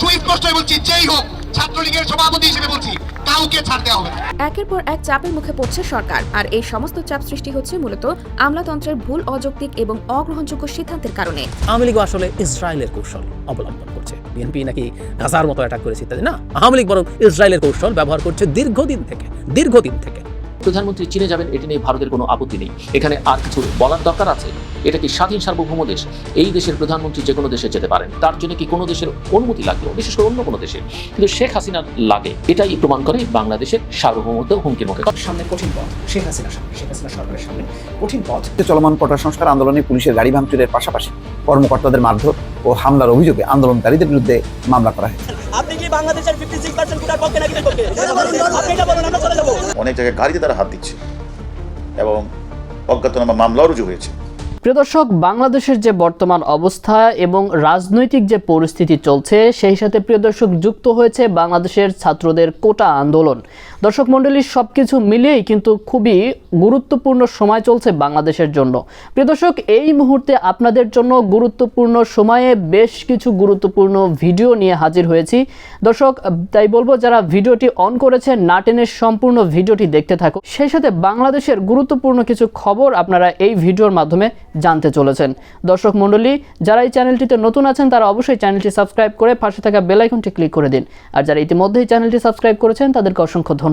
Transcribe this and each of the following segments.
সুস্পষ্টই বলছি যেই হোক ছাত্রলীগের সভাপতি হিসেবে বলছি কাউকে ছাড় দেওয়া হবে একের পর এক চাপের মুখে পড়ছে সরকার আর এই সমস্ত চাপ সৃষ্টি হচ্ছে মূলত আমলাতন্ত্রের ভুল অযৌক্তিক এবং অগ্রহণযোগ্য সিদ্ধান্তের কারণে। আওয়ামী লীগও আসলে ইসরায়েলের কৌশল অবলম্বন করছে। বিএনপি নাকি গাজার মতো অ্যাটাক করেছে ইত্যাদি। না আওয়ামী লীগ বরং ইসরায়েলের কৌশল ব্যবহার করছে দীর্ঘদিন থেকে দীর্ঘদিন থেকে। প্রধানমন্ত্রী চীনে যাবেন এটি নিয়ে ভারতের কোনো আপত্তি নেই। এখানে আর কিছু বলার দরকার আছে? এটা কি স্বাধীন সার্বভৌম দেশ? এই দেশের প্রধানমন্ত্রী যে কোনো দেশে যেতে পারেন। তার জন্য কি কোনো দেশের অনুমতি লাগবে বিশেষ করে অন্য কোনো দেশের কিন্তু শেখ হাসিনা লাগে। এটাই প্রমাণ করে বাংলাদেশের সার্বভৌমত্ব হুমকির মুখে। সামনে কঠিন পথ। শেখ হাসিনা শেখ হাসিনা সরকারের সামনে কঠিন পথ। চলমান কোটা সংস্কার আন্দোলনে পুলিশের গাড়ি ভাঙচুরের পাশাপাশি কর্মকর্তাদের মারধর ও হামলার অভিযোগে আন্দোলনকারীদের বিরুদ্ধে মামলা করা হয়েছে কি বাংলাদেশের ফিফটি সিক্স পার্সেন্ট কোটার পক্ষে নাকি বিপক্ষে? আপনি এটা বলুন আমরা চলে যাব। অনেক জায়গায় গাড়িতে তারা হাত দিচ্ছে এবং অজ্ঞাতনামা মামলাও রুজু হয়েছে। প্রিয় দর্শক বাংলাদেশের যে বর্তমান অবস্থা এবং রাজনৈতিক যে পরিস্থিতি চলছে সেই সাথে প্রিয় দর্শক যুক্ত হয়েছে বাংলাদেশের ছাত্রদের কোটা আন্দোলন। দর্শক মণ্ডলীর সব কিছু মিলিয়েই কিন্তু খুবই গুরুত্বপূর্ণ সময় চলছে বাংলাদেশের জন্য। প্রিয় দর্শক, এই মুহূর্তে আপনাদের জন্য গুরুত্বপূর্ণ সময়ে বেশ কিছু গুরুত্বপূর্ণ ভিডিও নিয়ে হাজির হয়েছি। দর্শক, তাই বলব, যারা ভিডিওটি অন করেছে নাটেনের সম্পূর্ণ ভিডিওটি দেখতে থাকুন। সেই সাথে বাংলাদেশের গুরুত্বপূর্ণ কিছু খবর আপনারা এই ভিডিওর মাধ্যমে জানতে চলেছেন। দর্শক মণ্ডলী, যারা এই চ্যানেলটিতে নতুন আছেন, তারা অবশ্যই চ্যানেলটি সাবস্ক্রাইব করে পাশে থাকা বেল আইকনটি ক্লিক করে দিন। আর যারা ইতিমধ্যেই চ্যানেলটি সাবস্ক্রাইব করেছেন, তাদেরকে অসংখ্য ধন্যবাদ।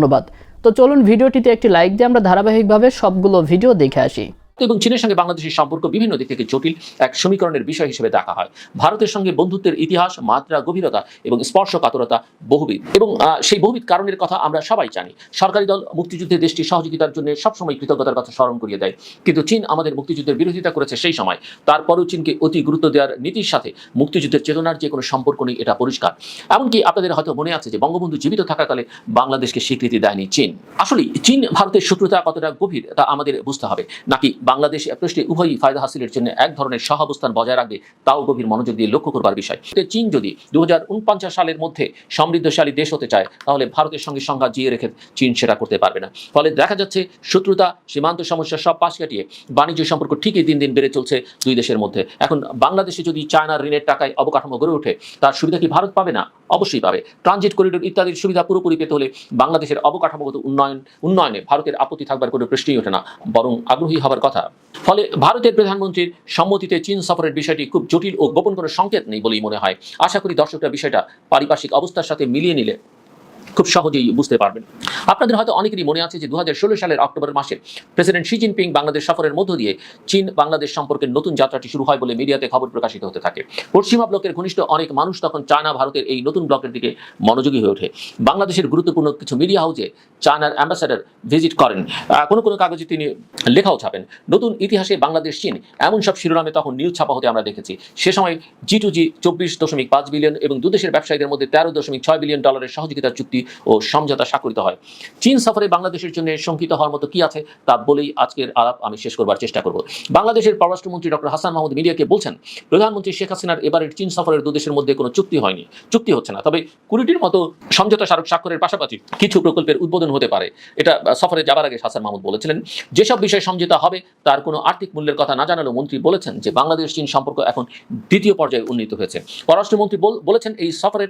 তো চলুন ভিডিওটিতে একটি লাইক দিয়ে আমরা ধারাবাহিকভাবে সবগুলো ভিডিও দেখে আসি। এবং চীনের সঙ্গে বাংলাদেশের সম্পর্ক বিভিন্ন দিক থেকে জটিল এক সমীকরণের বিষয় হিসেবে দেখা হয়। ভারতের সঙ্গে বন্ধুত্বের ইতিহাস, মাত্রা, গভীরতা এবং স্পর্শকাতরতা বহুবিধ। এবং সেই বহুবিধ কারণের কথা আমরা সবাই জানি। সরকারি দল মুক্তিযুদ্ধে দেশটি সহযোগিতার জন্য সবসময় কৃতজ্ঞতার কথা স্মরণ করিয়ে দেয়। কিন্তু চীন আমাদের মুক্তিযুদ্ধের বিরোধিতা করেছে সেই সময়। তারপরেও চীনকে অতি গুরুত্ব দেওয়ার নীতির সাথে মুক্তিযুদ্ধের চেতনার যে কোনো সম্পর্ক নেই, এটা পরিষ্কার। এমনকি আপনাদের হয়তো মনে আছে যে বঙ্গবন্ধু জীবিত থাকাকালে বাংলাদেশকে স্বীকৃতি দেয়নি চীন। আসলে চীন ভারতের শত্রুতা কতটা গভীর, তা আমাদের বুঝতে হবে। নাকি বাংলাদেশ পৃষ্ঠে উভয়ই ফায়দা হাসিলের জন্য এক ধরনের সহাবস্থান বজায় রাখবে, তাও গভীর মনোযোগ দিয়ে লক্ষ্য করবার বিষয়। চীন যদি দু হাজার উনপঞ্চাশ সালের মধ্যে সমৃদ্ধশালী দেশ হতে চায়, তাহলে ভারতের সঙ্গে সংঘাত জিয়ে রেখে চীন সেটা করতে পারবে না। ফলে দেখা যাচ্ছে শত্রুতা, সীমান্ত সমস্যা সব পাশ কাটিয়ে বাণিজ্য সম্পর্ক ঠিকই দিন দিন বেড়ে চলছে দুই দেশের মধ্যে। এখন বাংলাদেশে যদি চায়নার ঋণের টাকায় অবকাঠামো গড়ে ওঠে, তার সুবিধা কি ভারত পাবে না? অবশ্যই পাবে। ট্রানজিট করিডোর ইত্যাদির সুবিধা পুরোপুরি পেতে হলে বাংলাদেশের অবকাঠামোগত উন্নয়ন, উন্নয়নে ভারতের আপত্তি থাকবার কোনো প্রশ্নই ওঠে না, বরং আগ্রহী হবার কথা ফলে ভারতের প্রধানমন্ত্রীর সম্মতিতে চীন সফরের বিষয়টি খুব জটিল ও গোপন কোনো সংকেত নেই বলেই মনে হয়। আশা করি দর্শকরা বিষয়টা পারিপার্শ্বিক অবস্থার সাথে মিলিয়ে নিলে। খুব সহজেই বুঝতে পারবেন। আপনাদের হয়তো অনেকেরই মনে আছে যে দু হাজার ষোলো সালের অক্টোবর মাসে প্রেসিডেন্ট শি জিনপিং বাংলাদেশ সফরের মধ্য দিয়ে চীন বাংলাদেশ সম্পর্কে নতুন যাত্রাটি শুরু হয় বলে মিডিয়াতে খবর প্রকাশিত হতে থাকে। পশ্চিমা ব্লকের ঘনিষ্ঠ অনেক মানুষ তখন চায়না, ভারতের এই নতুন ব্লকের দিকে মনোযোগী হয়ে ওঠে। বাংলাদেশের গুরুত্বপূর্ণ কিছু মিডিয়া হাউসে চায়নার অ্যাম্বাসাডার ভিজিট করেন। কোনো কোনো কাগজে তিনি লেখাও ছাপেন। নতুন ইতিহাসে বাংলাদেশ, চীন এমন সব শিরোনামে তখন নিউজ ছাপা হতে আমরা দেখেছি। সে সময় জি টু জি চব্বিশ দশমিক পাঁচ বিলিয়ন এবং দুদেশের ব্যবসায়ীদের মধ্যে তেরো দশমিক ছয় বিলিয়ন ডলারের সহযোগিতা চুক্তি ও সমঝোতা স্বাক্ষরিত হয়। চীন সফরে বাংলাদেশের জন্য শঙ্কিত হওয়ার মতো কি আছে তা বলেই আজকের আলাপ আমি শেষ করবার চেষ্টা করব। বাংলাদেশের পররাষ্ট্রমন্ত্রী ডক্টর হাসান মাহমুদ মিডিয়াকে বলছেন, প্রধানমন্ত্রী শেখ হাসিনার এবারের চীন সফরের দুদেশের মধ্যে কোনো চুক্তি হয়নি। চুক্তি হচ্ছে না। তবে কুড়িটির মতো সমঝোতা স্মারক স্বাক্ষরের পাশাপাশি কিছু প্রকল্পের উদ্বোধন হতে পারে। এটা সফরে যাবার আগে হাসান মাহমুদ বলেছিলেন, যেসব বিষয়ে সমঝোতা হবে তার কোনো আর্থিক মূল্যের কথা না জানালেও মন্ত্রী বলেছেন যে বাংলাদেশ চীন সম্পর্ক এখন দ্বিতীয় পর্যায়ে উন্নীত হয়েছে। পররাষ্ট্রমন্ত্রী বল- বলেছেন এই সফরের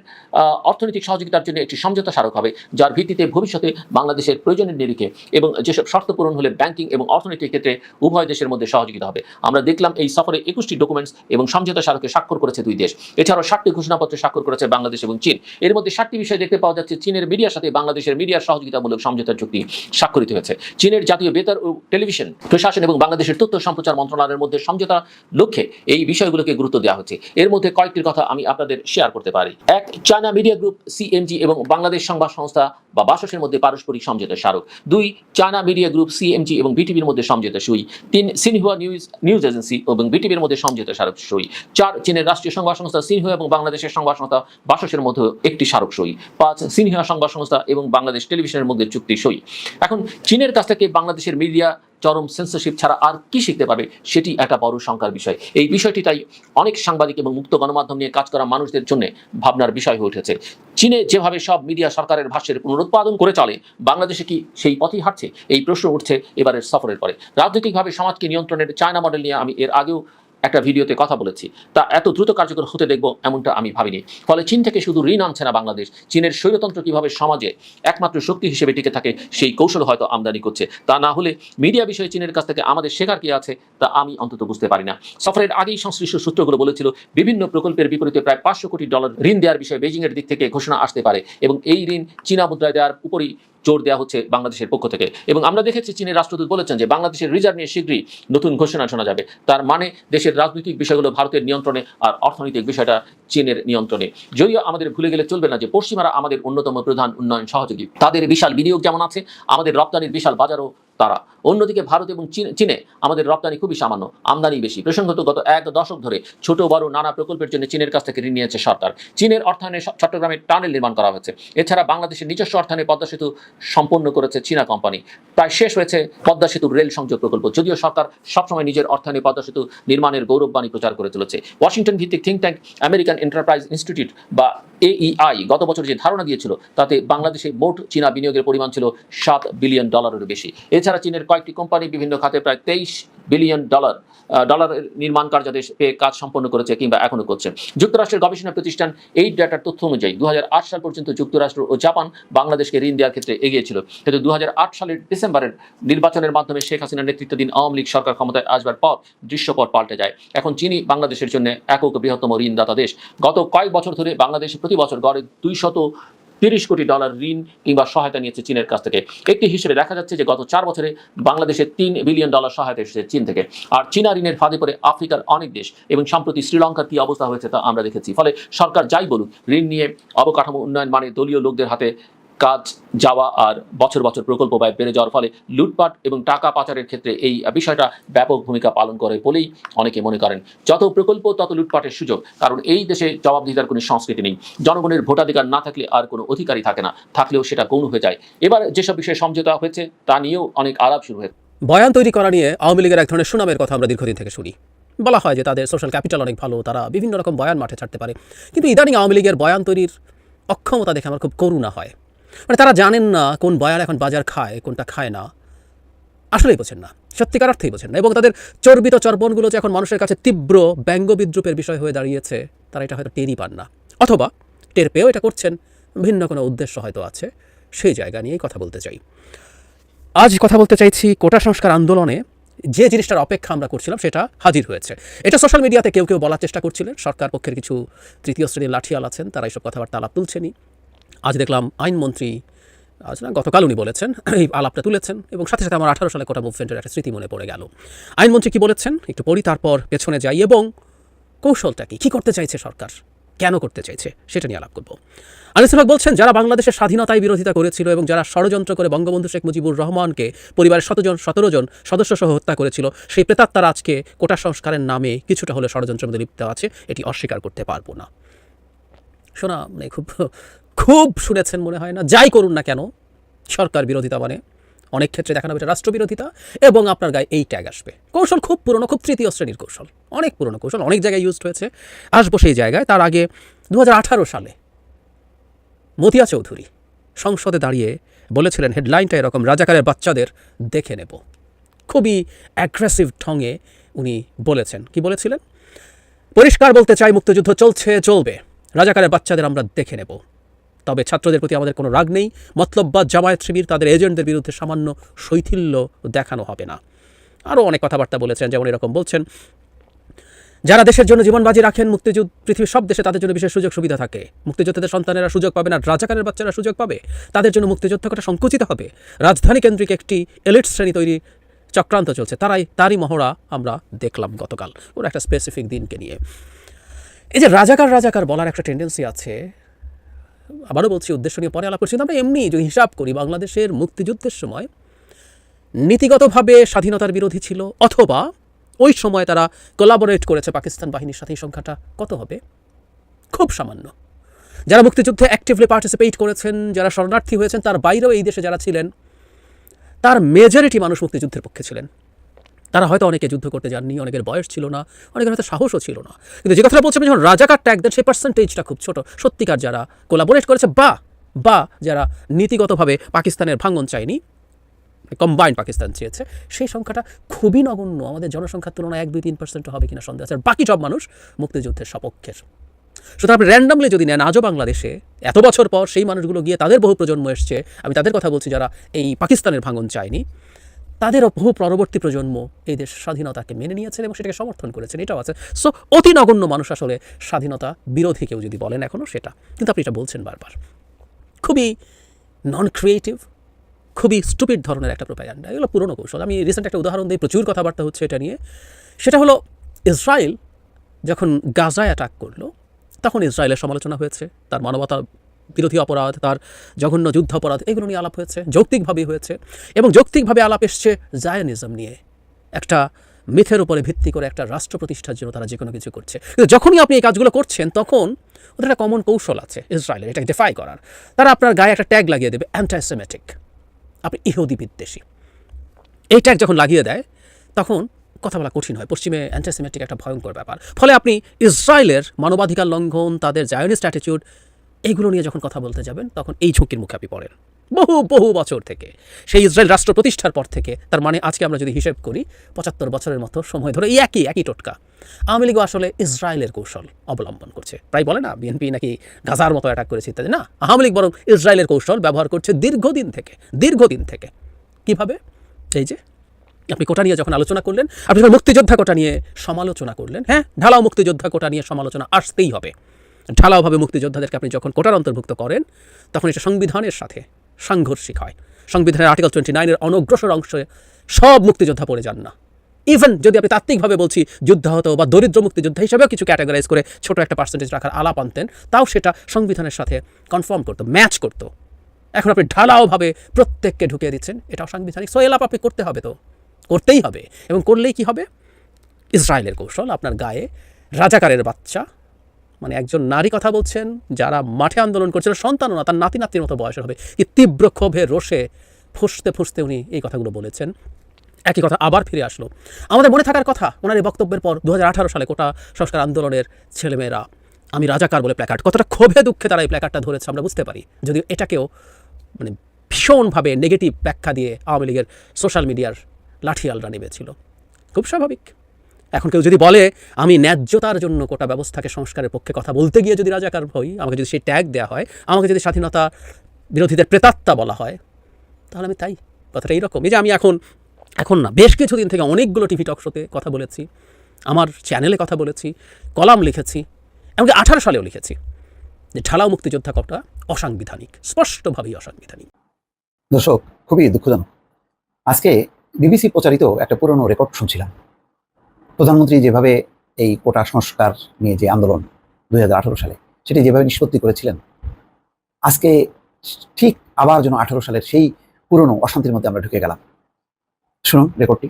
অর্থনৈতিক সহযোগিতার জন্য একটি সমঝোতা স্মারক হবে, যার ভিত্তিতে ভবিষ্যতে বাংলাদেশের প্রয়োজনের নিরিখে এবং যেসব শর্ত পূরণ হলে ব্যাংকিং এবং অর্থনীতির ক্ষেত্রে উভয় দেশের মধ্যে সহযোগিতা হবে। আমরা দেখলাম এই সফরে একুশটি ডকুমেন্টস এবং সমঝোতা স্মারকে স্বাক্ষর করেছে দুই দেশ। এছাড়াও ষাটটি ঘোষণাপত্রে স্বাক্ষর করেছে বাংলাদেশ এবং চীন। এর মধ্যে ষাটটি বিষয় দেখতে পাওয়া যাচ্ছে, চীনের মিডিয়ার সাথে বাংলাদেশের মিডিয়ার সহযোগিতামূলক সমঝোতার চুক্তি স্বাক্ষরিত হয়েছে। চীনের জাতীয় বেতার ও টেলিভিশন প্রশাসন এবং বাংলাদেশের তথ্য সম্প্রচার মন্ত্রণালয়ের মধ্যে সমঝোতা লক্ষ্যে এই বিষয়গুলোকে গুরুত্ব দেওয়া হচ্ছে। এর মধ্যে কয়েকটির কথা আমি আপনাদের শেয়ার করতে পারি। এক, চায়না মিডিয়া গ্রুপ সিএমজি এবং বাংলাদেশ সংবাদ সংস্থা বা বাসসের মধ্যে পারস্পরিক সমঝোতা স্মারক। দুই, চায়না মিডিয়া গ্রুপ সিএমজি এবং বিটিভির মধ্যে সমঝোতা সই। তিন, সিনহুয়া নিউজ নিউজ এজেন্সি এবং বিটিভির মধ্যে সমঝোতা স্মারক সই। চার, চীনের রাষ্ট্রীয় সংবাদ সংস্থা সিনহুয়া এবং বাংলাদেশের সংবাদ সংস্থা বাসসের মধ্যে একটি স্মারক সই। পাঁচ, সিনহুয়া সংবাদ সংস্থা এবং বাংলাদেশ টেলিভিশনের মধ্যে চুক্তি সই। এখন, চীনের কাছ থেকে বাংলাদেশের মিডিয়া চরম সেন্সরশিপ ছাড়া আর কি শিখতে পারবে? সেটি একটা বড় শঙ্কার বিষয়। এই বিষয়টি তাই অনেক সাংবাদিক এবং মুক্ত গণমাধ্যম নিয়ে কাজ করা মানুষদের জন্য ভাবনার বিষয় হয়ে উঠেছে। চীনে যেভাবে সব মিডিয়া সরকারের ভাষ্যের পুনরুৎপাদন করে চলে, বাংলাদেশে কি সেই পথেই হাঁটছে? এই প্রশ্ন উঠছে এবারের সফরের পরে। রাজনৈতিকভাবে সমাজকে নিয়ন্ত্রণের চায়না মডেল নিয়ে আমি এর আগেও একটা ভিডিওতে কথা বলেছি। তা এত দ্রুত কার্যকর হতে দেখব এমনটা আমি ভাবিনি। ফলে চীন থেকে শুধু ঋণ আনছে না বাংলাদেশ। চীনের স্বৈরতন্ত্র কীভাবে সমাজে একমাত্র শক্তি হিসেবে টিকে থাকে, সেই কৌশল হয়তো আমদানি করছে। তা না হলে মিডিয়া বিষয়ে চীনের কাছ থেকে আমাদের শেখার কি আছে, তা আমি অন্তত বুঝতে পারি না। সফরের আগেই সংশ্লিষ্ট সূত্রগুলো বলেছিল, বিভিন্ন প্রকল্পের বিপরীতে প্রায় পাঁচশো কোটি ডলার ঋণ দেওয়ার বিষয়ে বেজিংয়ের দিক থেকে ঘোষণা আসতে পারে এবং এই ঋণ চীনা মুদ্রায় দেওয়ার উপরই জোর দেওয়া হচ্ছে বাংলাদেশের পক্ষ থেকে। এবং আমরা দেখেছি চীনের রাষ্ট্রদূত বলেছেন যে, বাংলাদেশের রিজার্ভ নিয়ে শীঘ্রই নতুন ঘোষণা শোনা যাবে। তার মানে দেশের রাজনৈতিক বিষয়গুলো ভারতের নিয়ন্ত্রণে আর অর্থনৈতিক বিষয়টা চীনের নিয়ন্ত্রণে। যদিও আমাদের ভুলে গেলে চলবে না যে, পশ্চিমারা আমাদের অন্যতম প্রধান উন্নয়ন সহযোগী। তাদের বিশাল বিনিয়োগ যেমন আছে, আমাদের রপ্তানির বিশাল বাজারও তারা। অন্যদিকে ভারত এবং চীনে আমাদের রপ্তানি খুবই সামান্য, আমদানি বেশি। প্রসঙ্গত, গত এক দশক ধরে ছোট, বড় নানা প্রকল্পের জন্য চীনের কাছ থেকে ঋণ নিয়েছে সরকার। চীনের অর্থায়নে চট্টগ্রামে টানেল নির্মাণ করা হয়েছে। এছাড়া বাংলাদেশের নিজস্ব অর্থায়নে পদ্মা সেতু সম্পন্ন করেছে চীনা কোম্পানি। প্রায় শেষ হয়েছে পদ্মা সেতুর রেল সংযোগ প্রকল্প। যদিও সরকার সবসময় নিজের অর্থায়নে পদ্মা সেতু নির্মাণের গৌরববাণী প্রচার করে চলেছে। ওয়াশিংটন ভিত্তিক think tank, American Enterprise Institute বা এইআই গত বছর যে ধারণা দিয়েছিল, তাতে বাংলাদেশে মোট চীনা বিনিয়োগের পরিমাণ ছিল সাত বিলিয়ন ডলারেরও বেশি। এছাড়া চীনের কয়েকটি কোম্পানি বিভিন্ন খাতে প্রায় তেইশ বিলিয়ন ডলার ডলার নির্মাণ কার্যাদেশ পেয়ে কাজ সম্পন্ন করেছে কিংবা এখনও করছে। যুক্তরাষ্ট্রের গবেষণা প্রতিষ্ঠান এই ডাটার তথ্য অনুযায়ী দুই হাজার আট সাল পর্যন্ত যুক্তরাষ্ট্র ও জাপান বাংলাদেশকে ঋণ দেওয়ার ক্ষেত্রে এগিয়ে ছিল। কিন্তু দু হাজার আট সালের ডিসেম্বরের নির্বাচনের মাধ্যমে শেখ হাসিনার নেতৃত্বাধীন আওয়ামী লীগ সরকার ক্ষমতায় আসবার পর দৃশ্যপট পাল্টে যায়। এখন চীনই বাংলাদেশের জন্য একক বৃহত্তম ঋণদাতা দেশ। গত কয়েক বছর ধরে বাংলাদেশ প্রতি বছর গড়ে দুইশত তিরিশ কোটি ডলার ঋণ কিংবা সহায়তা নিয়েছে চীনের কাছ থেকে। একটি হিসেবে দেখা যাচ্ছে যে গত চার বছরে বাংলাদেশে তিন বিলিয়ন ডলার সহায়তা এসেছে চীন থেকে। আর চীনা ঋণের ফাঁদে পড়ে আফ্রিকার অনেক দেশ এবং সম্প্রতি শ্রীলঙ্কার কী অবস্থা হয়েছে তা আমরা দেখেছি। ফলে সরকার যাই বলুক, ঋণ নিয়ে অবকাঠামো উন্নয়ন মানে দলীয় লোকদের হাতে কাজ, যাওয়া আর বছর বছর প্রকল্প ব্যয় বেড়ে যাওয়ার ফলে লুটপাট এবং টাকা পাচারের ক্ষেত্রে এই বিষয়টা ব্যাপক ভূমিকা পালন করে বলেই অনেকে মনে করেন। যত প্রকল্প, তত লুটপাটের সুযোগ, কারণ এই দেশে জবাবদিহিতার কোনো সংস্কৃতি নেই। জনগণের ভোটাধিকার না থাকলে আর কোনো অধিকারই থাকে না, থাকলেও সেটা গৌণ হয়ে যায়। এবার যেসব বিষয়ে সমঝোতা হয়েছে, তা নিয়েও অনেক আলাপ শুরু হয়েছে। বয়ান তৈরি করা নিয়ে আওয়ামী লীগের এক ধরনের সুনামের কথা আমরা দীর্ঘদিন থেকে শুনি। বলা হয় যে তাদের সোশ্যাল ক্যাপিটাল অনেক ভালো, তারা বিভিন্ন রকম বয়ান মাঠে ছাড়তে পারে। কিন্তু ইদানিং আওয়ামী লীগের বয়ান তৈরির অক্ষমতা দেখে আমার খুব করুণা হয়। মানে তারা জানেন না কোন বয়ান এখন বাজার খায়, কোনটা খায় না। আসলেই বোঝেন না, সত্যিকার অর্থেই বোঝেন না। এবং তাদের চর্বিত চর্বণগুলো যে এখন মানুষের কাছে তীব্র ব্যঙ্গ বিদ্রুপের বিষয় হয়ে দাঁড়িয়েছে, তারা এটা হয়তো টেরই পান না। অথবা টের পেয়েও এটা করছেন, ভিন্ন কোনো উদ্দেশ্য হয়তো আছে, সেই জায়গা নিয়েই কথা বলতে চাই। আজ কথা বলতে চাইছি কোটা সংস্কার আন্দোলনে, যে জিনিসটার অপেক্ষা আমরা করছিলাম সেটা হাজির হয়েছে। এটা সোশ্যাল মিডিয়াতে কেউ কেউ বলার চেষ্টা করছিলেন, সরকার পক্ষের কিছু তৃতীয় শ্রেণির লাঠিয়াল আছেন, তারা এইসব কথাবার্তা আলাপ তুলছেনই। আজ দেখলাম আইনমন্ত্রী না গতকাল উনি বলেছেন, এই আলাপটা তুলেছেন এবং সাথে সাথে আমার আঠারো সালে কোটা মুভমেন্টের একটা স্মৃতি মনে পড়ে গেল। আইনমন্ত্রী কি বলেছেন? একটু পড়ি, তারপর পেছনে যাই এবং কৌশলটা কি? কী করতে চাইছে সরকার? কেন করতে চাইছে? সেটা নিয়ে আলাপ করব। আনিসুল বলছেন, যারা বাংলাদেশের স্বাধীনতায় বিরোধিতা করেছিল এবং যারা ষড়যন্ত্র করে বঙ্গবন্ধু শেখ মুজিবুর রহমানকে পরিবারের শতজন, সতেরো জন সদস্য সহ হত্যা করেছিল, সেই প্রেতাত্মারা আজকে কোটা সংস্কারের নামে কিছুটা হলে ষড়যন্ত্রের মধ্যে লিপ্ত আছে, এটি অস্বীকার করতে পারব না। শোনা মানে খুব খুব শুনেছেন, মনে হয় না, যাই করুন না কেন, সরকার বিরোধিতা মানে অনেক ক্ষেত্রে দেখানো এটা রাষ্ট্রবিরোধিতা এবং আপনার গায়ে এই ট্যাগ আসবে। কৌশল খুব পুরনো, খুব তৃতীয় শ্রেণির কৌশল, অনেক পুরনো কৌশল, অনেক জায়গায় ইউজড হয়েছে, আসব সেই জায়গায়, তার আগে দু হাজার আঠারো সালে মতিয়া চৌধুরী সংসদে দাঁড়িয়ে বলেছিলেন হেডলাইনটা এরকম, রাজাকারের বাচ্চাদের দেখে নেব। খুবই অ্যাগ্রেসিভ ঢঙে উনি বলেছেন। কি বলেছিলেন? পরিষ্কার বলতে চাই, মুক্তিযুদ্ধ চলছে, চলবে। রাজাকারের বাচ্চাদের আমরা দেখে নেব। তবে ছাত্রদের প্রতি আমাদের কোনো রাগ নেই। মতলববাদ জামায়াত শিবির তাদের এজেন্টদের বিরুদ্ধে সামান্য শৈথিল্য দেখানো হবে না। আরও অনেক কথাবার্তা বলেছেন, যেমন এরকম বলছেন, যারা দেশের জন্য জীবন বাজি রাখেন, মুক্তিযুদ্ধ, পৃথিবীর সব দেশে তাদের জন্য বিশেষ সুযোগ সুবিধা থাকে। মুক্তিযোদ্ধাদের সন্তানেরা সুযোগ পাবে না, রাজাকারের বাচ্চারা সুযোগ পাবে। তাদের জন্য মুক্তিযুদ্ধ করা সংকুচিত হবে। রাজধানী কেন্দ্রিক একটি এলিট শ্রেণি তৈরি চক্রান্ত চলছে। তারাই, তারই মহড়া আমরা দেখলাম গতকাল। ওর একটা স্পেসিফিক দিনকে নিয়ে। এই যে রাজাকার রাজাকার বলার একটা টেন্ডেন্সি আছে আবারও বলছি, উদ্দেশ্য নিয়ে পরে আলাপ করছি। আমরা এমনি যদি হিসাব করি, বাংলাদেশের মুক্তিযুদ্ধের সময় নীতিগতভাবে স্বাধীনতার বিরোধী ছিল, অথবা ওই সময় তারা কোলাবোরেট করেছে পাকিস্তান বাহিনীর সাথে সংখ্যাটা কত হবে? খুব সামান্য। যারা মুক্তিযুদ্ধে অ্যাক্টিভলি পার্টিসিপেট করেছেন, যারা শরণার্থী হয়েছেন, তার বাইরেও এই দেশে যারা ছিলেন, তার মেজরিটি মানুষ মুক্তিযুদ্ধের পক্ষে ছিলেন। তারা হয়তো অনেকে যুদ্ধ করতে যাননি, অনেকের বয়স ছিল না, অনেকের হয়তো সাহসও ছিল না। কিন্তু যে কথাটা বলছে আপনি যখন রাজাকার ট্যাগ দেন, সেই পার্সেন্টেজটা খুব ছোট। সত্যিকার যারা কোলাবোরেট করেছে, বা বা যারা নীতিগতভাবে পাকিস্তানের ভাঙন চায়নি কম্বাইন্ড পাকিস্তান চেয়েছে, সেই সংখ্যাটা খুবই নগণ্য। আমাদের জনসংখ্যার তুলনায় এক, দুই, তিন পার্সেন্ট হবে কিনা সন্দেহ আছে। আর বাকি সব মানুষ মুক্তিযুদ্ধের সপক্ষের। সুতরাং আপনি র্যান্ডামলি যদি নেন, আজও বাংলাদেশে এত বছর পর সেই মানুষগুলো গিয়ে তাদের বহু প্রজন্ম এসছে, আমি তাদের কথা বলছি যারা এই পাকিস্তানের ভাঙন চায়নি তাদেরও বহু পরবর্তী প্রজন্ম এই দেশ স্বাধীনতাকে মেনে নিয়েছেন এবং সেটাকে সমর্থন করেছেন, এটাও আছে। সো অতি নগণ্য মানুষ আসলে স্বাধীনতা বিরোধী কেউ যদি বলেন এখনও সেটা। কিন্তু আপনি এটা বলছেন বারবার। খুবই নন ক্রিয়েটিভ খুবই স্টুপিড ধরনের একটা প্রোপাগান্ডা এগুলো পুরনো কৌশল। আমি রিসেন্ট একটা উদাহরণ দিই প্রচুর কথাবার্তা হচ্ছে এটা নিয়ে। সেটা হলো ইসরায়েল যখন গাজায় অ্যাটাক করল, তখন ইসরায়েলের সমালোচনা হয়েছে, তার মানবতা বিরোধী অপরাধ, তার জঘন্য যুদ্ধ অপরাধ এগুলো নিয়ে আলাপ হয়েছে, যৌক্তিকভাবেই হয়েছে এবং যৌক্তিকভাবে আলাপ এসছে জায়নিজম নিয়ে। একটা মিথের উপরে ভিত্তি করে একটা রাষ্ট্র প্রতিষ্ঠার জন্য তারা যে কোনো কিছু করছে। কিন্তু যখনই আপনি এই কাজগুলো করছেন, তখন ওদের একটা কমন কৌশল আছে ইসরায়েলের, এটাকে ডিফাই করার। তারা আপনার গায়ে একটা ট্যাগ লাগিয়ে দেবে অ্যান্টাইসেমেটিক আপনি ইহুদি বিদ্বেষী। এই ট্যাগ যখন লাগিয়ে দেয়, তখন কথা বলা কঠিন হয়। পশ্চিমে অ্যান্টিসেমেটিক একটা ভয়ঙ্কর ব্যাপার। ফলে আপনি ইসরায়েলের মানবাধিকার লঙ্ঘন, তাদের জায়নিস্ট অ্যাটিটিউড এইগুলো নিয়ে যখন কথা বলতে যাবেন, তখন এই ঝুঁকির মুখে আপনি পড়েন। বহু বহু বছর থেকে। সেই ইসরায়েল রাষ্ট্র প্রতিষ্ঠার পর থেকে, তার মানে আজকে আমরা যদি হিসেব করি, পঁচাত্তর বছরের মতো সময় ধরে এই একই একই টোটকা। আওয়ামী লীগও আসলে ইসরায়েলের কৌশল অবলম্বন করছে। প্রায় বলে না, বিএনপি নাকি গাজার মতো অ্যাটাক করেছে ইত্যাদি। না, আওয়ামী লীগ বরং ইসরায়েলের কৌশল ব্যবহার করছে দীর্ঘদিন থেকে দীর্ঘদিন থেকে। কীভাবে? এই যে, আপনি কোটা নিয়ে যখন আলোচনা করলেন, আপনি মুক্তিযোদ্ধা কোটা নিয়ে সমালোচনা করলেন হ্যাঁ ঢালাও মুক্তিযোদ্ধা কোটা নিয়ে সমালোচনা আসতেই হবে। ঢালাওভাবে মুক্তিযোদ্ধাদেরকে আপনি যখন কোটার অন্তর্ভুক্ত করেন, তখন এটা সংবিধানের সাথে সাংঘর্ষিক হয়। সংবিধানের আর্টিকেল টোয়েন্টি নাইনের অনগ্রসর অংশে সব মুক্তিযোদ্ধা পড়ে যান না। ইভেন যদি আপনি তাত্ত্বিকভাবে বলছি, যুদ্ধাহত বা দরিদ্র মুক্তিযোদ্ধা হিসেবেও কিছু ক্যাটাগরাইজ করে ছোট একটা পার্সেন্টেজ রাখার আলাপ আনতেন, তাও সেটা সংবিধানের সাথে কনফার্ম করতো ম্যাচ করতো। এখন আপনি ঢালাওভাবে প্রত্যেককে ঢুকিয়ে দিচ্ছেন, এটাও সাংবিধানিক। সো এলাপ আপনি করতে হবে তো, করতেই হবে। এবং করলেই কি হবে? ইসরায়েলের কৌশল, আপনার গায়ে রাজাকারের বাচ্চা মানে একজন নারী কথা বলছেন, যারা মাঠে আন্দোলন করছিল, সন্তানও না, তার নাতি নাতির মতো বয়সের হবে। কি তীব্র ক্ষোভে, রোষে, ফুসতে ফুসতে উনি এই কথাগুলো বলেছেন। একই কথা আবার ফিরে আসলো। আমাদের মনে থাকার কথা, ওনার এই বক্তব্যের পর দু হাজার আঠারো সালে কোটা সংস্কার আন্দোলনের ছেলেমেয়েরা, আমি রাজাকার বলে প্ল্যাকার্ড কতটা ক্ষোভে, দুঃখে তারা এই প্ল্যাকার্ডটা ধরেছে আমরা বুঝতে পারি। যদি এটাকেও মানে ভীষণভাবে নেগেটিভ ব্যাখ্যা দিয়ে আওয়ামী লীগের সোশ্যাল মিডিয়ার লাঠিয়ালরা নেমেছিল। খুব স্বাভাবিক। এখন কেউ যদি বলে, আমি ন্যায্যতার জন্য কোটা ব্যবস্থাকে সংস্কারের পক্ষে কথা বলতে গিয়ে যদি রাজাকার হই, আমাকে যদি সেই ট্যাগ দেওয়া হয়, আমাকে যদি স্বাধীনতা বিরোধীদের প্রেতাত্মা বলা হয়, তাহলে আমি তাই। কথাটা এইরকম এই যে আমি এখন এখন না, বেশ কিছুদিন থেকে অনেকগুলো টিভি টক শোতে কথা বলেছি, আমার চ্যানেলে কথা বলেছি, কলাম লিখেছি, এমনকি আঠারো সালেও লিখেছি, যে ঢালাও মুক্তিযোদ্ধা কটা অসাংবিধানিক, স্পষ্টভাবেই অসাংবিধানিক। দর্শক, খুবই দুঃখজনক। আজকে বিবিসি প্রচারিত একটা পুরনো রেকর্ড শুনছিলাম। প্রধানমন্ত্রী যেভাবে এই কোটা সংস্কার নিয়ে যে আন্দোলন দুই হাজার আঠারো সালে সেটি যেভাবে নিষ্পত্তি করেছিলেন আজকে ঠিক আবার যেন আঠারো সালের সেই পুরনো অশান্তির মধ্যে আমরা ঢুকে গেলাম। শুনুন রেকর্ডটি।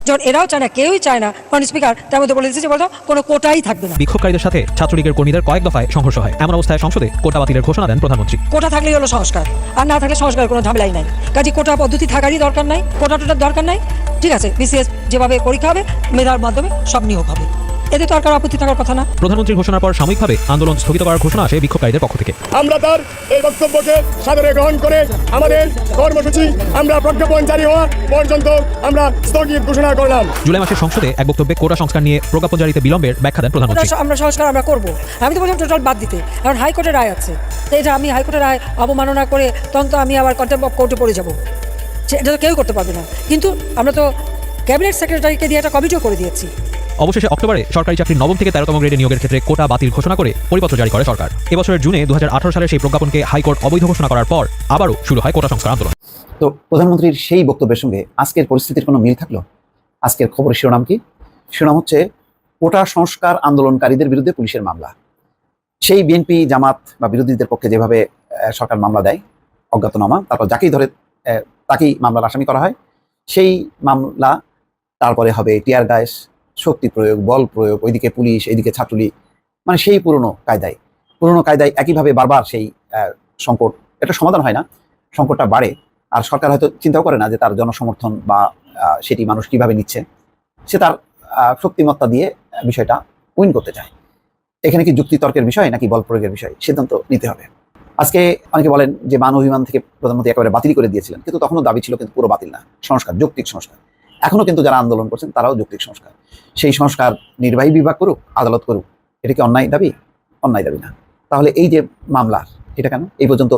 যখন এরাও চায় না কেউই চায় না কারণ স্পিকার তার মধ্যে বলে দিচ্ছে যে বলতো কোনো কোটাই থাকবে না। বিক্ষোভকারীদের সাথে ছাত্রলীগের কর্মীদের কয়েক দফায় সংঘর্ষ হয়। এমন অবস্থায় সংসদে কোটা বাতিলের ঘোষণা দেন প্রধানমন্ত্রী। কোটা থাকলেই হলো সংস্কার আর না থাকলে সংস্কার কোনো ঝামেলাই নাই। কাজে কোটা পদ্ধতি থাকারই দরকার নাই কোটা টোটার দরকার নাই ঠিক আছে বিসিএস যেভাবে পরীক্ষা হবে মেধার মাধ্যমে সব নিয়োগ হবে। এতে তো আর কারও আপত্তি থাকার কথা না। প্রধানমন্ত্রীর ঘোষণার পর সাময়িকভাবে আন্দোলন স্থগিত করার ঘোষণা আসে বিক্ষোভকারীদের পক্ষ থেকে। আমরা তার এই বক্তব্যকে সাদরে গ্রহণ করে আমাদের কর্মসূচি আমরা প্রজ্ঞাপন জারি হওয়া পর্যন্ত আমরা স্থগিত ঘোষণা করলাম। জুলাই মাসে সংসদে এক বক্তব্যে কোটা সংস্কার নিয়ে প্রজ্ঞাপন জারিতে বিলম্বের ব্যাখ্যা দেন প্রধানমন্ত্রী। আমরা সংস্কার আমরা করব। আমি তো বললাম টোটাল বাদ দিতে। কারণ হাইকোর্টের রায় আছে। এটা আমি হাইকোর্টের রায় অবমাননা করে তখন তো আমি আবার কন্টেম্প অফ কোর্টে পড়ে যাব। এটা তো কেউ করতে পারবে না। কিন্তু আমরা তো ক্যাবিনেট সেক্রেটারিকে দিয়ে একটা কমিটিও করে দিয়েছি। অবশেষে অক্টোবরে সরকারি চাকরির নবম থেকে তেরোতম গ্রেডে নিয়োগের ক্ষেত্রে কোটা বাতিল ঘোষণা করে পরিপত্র জারি করে সরকার। এবছরের জুনে দু সালের সেই প্রজ্ঞাপনকে হাইকোর্ট অবৈধ ঘোষণা করার পর আবারও শুরু হয় কোটা সংস্কার আন্দোলন। তো প্রধানমন্ত্রীর সেই বক্তব্যের সঙ্গে আজকের পরিস্থিতির কোনো মিল থাকল? আজকের খবরের শিরোনাম কি? শিরোনাম হচ্ছে কোটা সংস্কার আন্দোলনকারীদের বিরুদ্ধে পুলিশের মামলা। সেই বিএনপি জামাত বা বিরোধীদের পক্ষে যেভাবে আহ, সরকার মামলা দেয় অজ্ঞাতনামা তারপর যাকেই ধরে তাকেই মামলার আসামি করা হয়। সেই মামলা তারপরে হবে টিয়ার গ্যাস, শক্তি প্রয়োগ, বল প্রয়োগ, ওইদিকে পুলিশ, এইদিকে ছাত্রলীগ মানে সেই পুরনো কায়দায়। পুরনো কায়দায় একইভাবে বারবার সেই সংকট, এটা সমাধান হয় না, সংকটটা বাড়ে। আর সরকার হয়তো চিন্তাও করে না যে তার জনসমর্থন বা সেটি মানুষ কীভাবে নিচ্ছে। সে তার শক্তিমত্তা দিয়ে বিষয়টা উইন করতে চায়। এখানে কি যুক্তিতর্কের বিষয় নাকি বল প্রয়োগের বিষয়? সিদ্ধান্ত নিতে হবে। আজকে অনেকে বলেন যে মান অভিমান থেকে প্রধানমন্ত্রী একেবারে বাতিল করে দিয়েছিলেন, কিন্তু তখনও দাবি ছিল কিন্তু পুরো বাতিল না, সংস্কার, যৌক্তিক সংস্কার। এখনও কিন্তু যারা আন্দোলন করছেন তারাও যৌক্তিক সংস্কার। সেই সংস্কার নির্বাহী বিভাগ করুক, আদালত করুক, এটা কি অন্যায় দাবি? অন্যায় দাবি না। তাহলে এই যে মামলা, এটা কেন? এই পর্যন্ত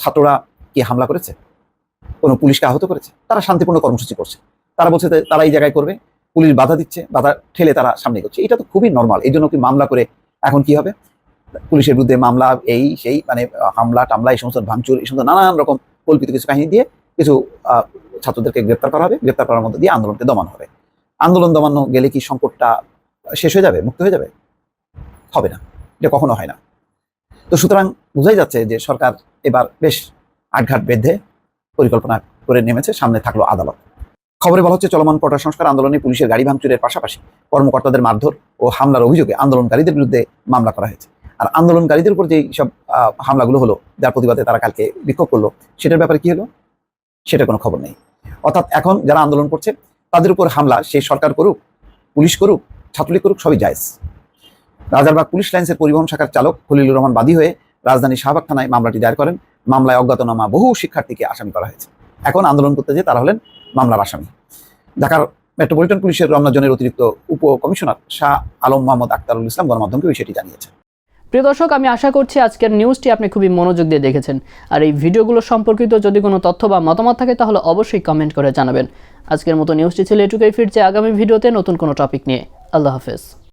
ছাত্ররা কি হামলা করেছে? কোনো পুলিশকে আহত করেছে? তারা শান্তিপূর্ণ কর্মসূচি করছে। তারা বলছে তারা এই জায়গায় করবে, পুলিশ বাধা দিচ্ছে, বাধা ঠেলে তারা সামনে করছে এটা তো খুবই নর্মাল এই জন্য কি মামলা করে এখন কি হবে? পুলিশের বিরুদ্ধে মামলা, এই, সেই মানে হামলা, টামলা, এই সমস্ত ভাঙচুর, এই সমস্ত নানান রকম কল্পিত কিছু কাহিনী দিয়ে কিছু ছাত্রদেরকে গ্রেপ্তার করা হবে। গ্রেপ্তার করার মধ্যে দিয়ে আন্দোলনকে দমানো হবে। আন্দোলন দমানো গেলে কি সংকটটা শেষ হয়ে যাবে, মুক্ত হয়ে যাবে? হবে না। এটা কখনো হয় না। তো সুতরাং বোঝাই যাচ্ছে যে সরকার এবার বেশ আটঘাট বেঁধে পরিকল্পনা করে নেমেছে, সামনে থাকল আদালত। খবরে বলা হচ্ছে, চলমান কোটা সংস্কার আন্দোলনে পুলিশের গাড়ি ভাঙচুরের পাশাপাশি কর্মকর্তাদের মারধর ও হামলার অভিযোগে আন্দোলনকারীদের বিরুদ্ধে মামলা করা হয়েছে। আর আন্দোলনকারীদের উপর যে সব হামলাগুলো হলো, যার প্রতিবাদে তারা কালকে বিক্ষোভ করল, সেটার ব্যাপারে কি হলো? সেটা কোনো খবর নেই। অর্থাৎ এখন যারা আন্দোলন করছে, তাদের উপর হামলা, সে সরকার করুক, পুলিশ করুক, ছাত্রলীগ করুক, সবই জায়েজ। রাজারবাগ পুলিশ লাইন্সের পরিবহন শাখার চালক খলিলুর রহমান বাদী হয়ে রাজধানী শাহবাগ থানায় মামলাটি দায়ের করেন। মামলায় অজ্ঞাতনামা বহু শিক্ষার্থীকে আসামি করা হয়েছে। এখন আন্দোলন করতে যে তারা হলেন মামলার আসামি। ঢাকার মেট্রোপলিটন পুলিশের রমনা জোনের অতিরিক্ত উপ কমিশনার শাহ আলম মোহাম্মদ আক্তারুল ইসলাম গণমাধ্যমকে বিষয়টি জানিয়েছেন। প্রিয় দর্শক, আমি আশা করছি আজকের নিউজটি আপনি খুবই মনোযোগ দিয়ে দেখেছেন। আর এই ভিডিওগুলো সম্পর্কিত যদি কোনো তথ্য বা মতামত থাকে, তাহলে অবশ্যই কমেন্ট করে জানাবেন। আজকের মতো নিউজটি ছিল এটুকুই। ফিরছে আগামী ভিডিওতে নতুন কোনো টপিক নিয়ে। আল্লাহ হাফেজ।